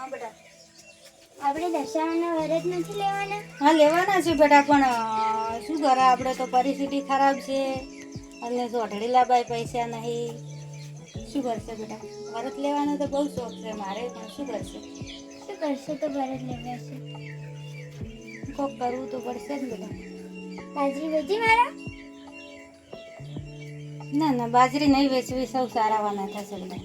આપણે દશામાના વરત નથી લેવાના? હા લેવાના છે બેટા પણ શું કરે? આપણે તો પરિસ્થિતિ ખરાબ છે. અને સોઢડી લાબાય પૈસા નહીં. શું કરશે બેટા? ભરત લેવાનો તો બહુ શોખ છે મારે પણ શું કરશે? શું કરશે તો ભરત લેવાશે? કોક કરવું તો પડશે જ બેટા. બાજરી વેચી મારા? ના ના બાજરી નહીં વેચવી સૌ સારાવાના થશે બેટા.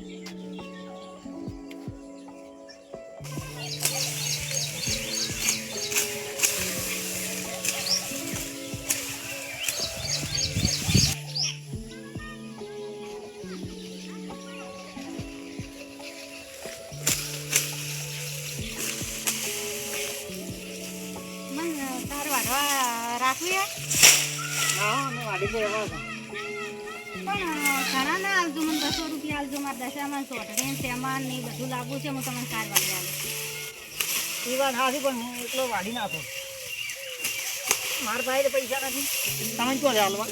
વાઢવા રાખવી હે? પણ ઘણા ના આવજો મને બસો રૂપિયા આવજો મારા દશામાં સોટડી ને સેમાન ને બધું લાવવું છે હું તમને કાર વાળી આવું એ વાત હાથી પણ હું એટલો વાઢી નાખો મારા પાસે પૈસા નથી. તમે ક્યાં હાલવા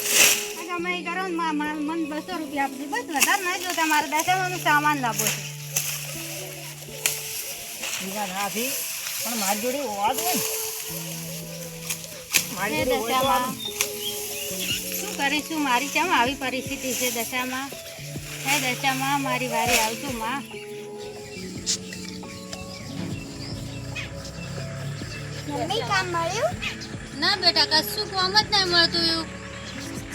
તમે એ કરો મને બસો રૂપિયા આપજો. બસ વધારે નહીં જોતા મારા દશામાં સામાન લાવવો છે. એ વાત પણ મારી જોડે હોવા દો ને. તો દશામાં. શું કરીશું મારી કેમ આવી પરિસ્થિતિ છે દશામાં? હે દશામાં મારી વારી આવજો માં. મમ્મી કામ મળ્યું? ના બેટા કશું કામ જ નહીં મળતું એવું.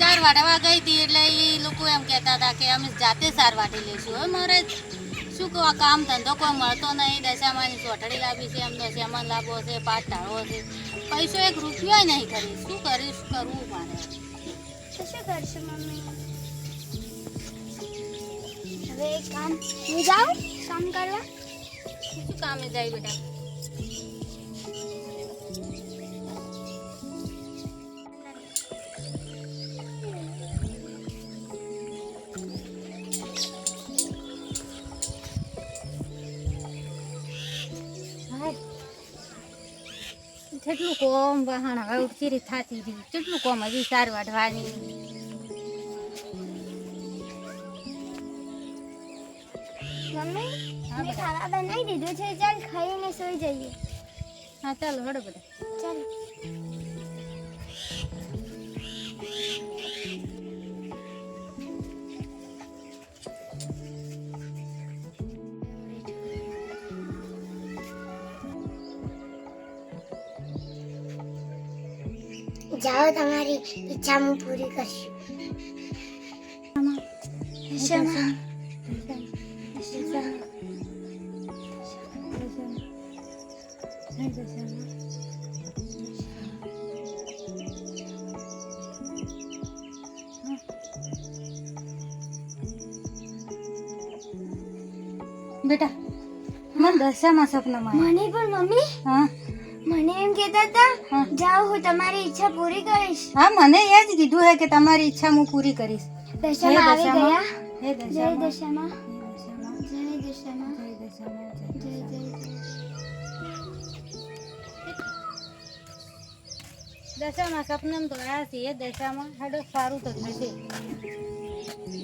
ચાર વાટવા ગઈ હતી એટલે એ લોકો એમ કહેતા હતા કે અમે જાતે સાર વાટી લઈશું હવે મારે શું કહો કામ ધંધો કોઈ મળતો નહીં દશામાં ચોટડી લાવી છે એમને સેમન લાવવો છે પાટ ટાળવો છે. પૈસો એક રૂપિયો નહીં કરી શું કરીશ કરવું મારે? શું કરશું મમ્મી? હવે એક કામ હું જાઉં કામ કરવા? શું કામે જાય બેટા? જેટલું કોમ વહાણ હવે ઉઠી થતી હતી રહી જેટલું કોમ હજી સાર વાઢવાની મમ્મી. ખાવા બનાવી દીધું છે ચાલ ખાઈને સુઈ જઈએ. હા ચાલો હડો બધા. ચાલ. જાઓ તમારી ઈચ્છા હું પૂરી કરશું બેટા મને દશામાં સપનામાં મને પણ મમ્મી હા મને એમ કહેતા હતા જાઓ હું તમારી ઈચ્છા પૂરી કરીશ. હા મને એ જ કીધું હે કે તમારી ઈચ્છા હું પૂરી કરીશ. દશામાં આવી ગયા. હે જય દશામાં. દશામાં. હે જય દશામાં. જય દશામાં, જય જય દશામાં. જય તો આવ્યા છીએ દશામાં હાડો સારું તો થશે.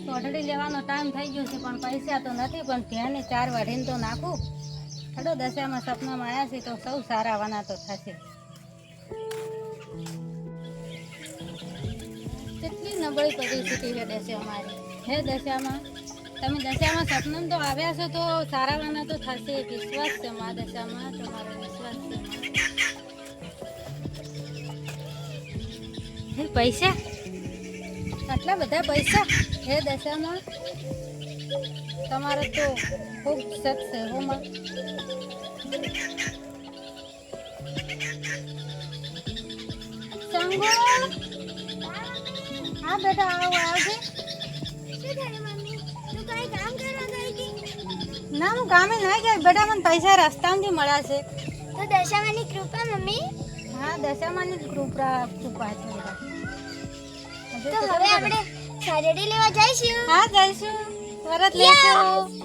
ચોટડી લેવાનો ટાઈમ થઈ ગયો છે પણ પૈસા તો નથી પણ ધ્યાને ચાર વાઢીને તો નાખું. હાડો દશામાં સપનામાં આવ્યા છે તો સૌ સારા વાના તો થશે. કેટલી નબળી પરિસ્થિતિ છે દશામાં. હે દશામાં? તમે દશામાં સપનામાં તો આવ્યા છો તો સારા વાના તો થશે. વિશ્વાસ છે મા દશામાં, તમારો વિશ્વાસ છે પૈસા? આટલા બધા પૈસા હે દશામાં? તમારે તો ખૂબ સત છે હો માં. સંગો હા બેટા આવો આવજે ના હું ગામે ના ગઈ. બેટા મને પૈસા રસ્તામાંથી મળ્યા છે. તો દશામાની કૃપા મમ્મી? હા દશામાની કૃપા કૃપા છે તો તો હવે આપણે સારેડી લેવા જઈશું? હા જઈશું. વરત લઈશું